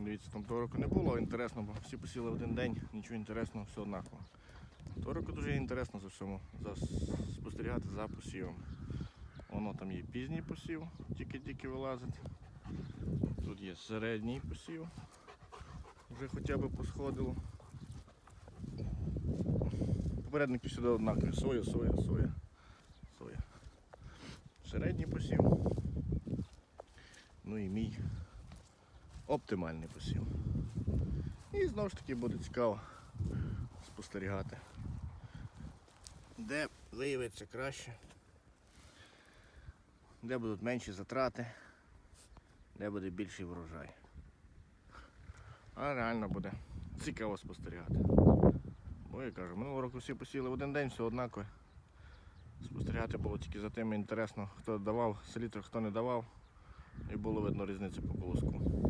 Ну, Дивіться, там того року не було інтересно, бо всі посіли один день, нічого інтересного, все однаково. Того року дуже інтересно за всьому, за спостерігати за посівом. Воно там є пізній посів, тільки-тільки вилазить. Тут є середній посів, вже хоча б посходило. Попередники сюди однакові. Соя, соя, соя, соя. Середній посів. Ну і мій оптимальний посів. І знову ж таки буде цікаво спостерігати. Де виявиться краще, де будуть менші затрати, де буде більший врожай. А реально буде цікаво спостерігати. Бо я кажу, минулого року всі посіли в один день, все однакове. Спостерігати було тільки за тим інтересно, хто давав селітр, хто не давав. І було видно різницю по колоску.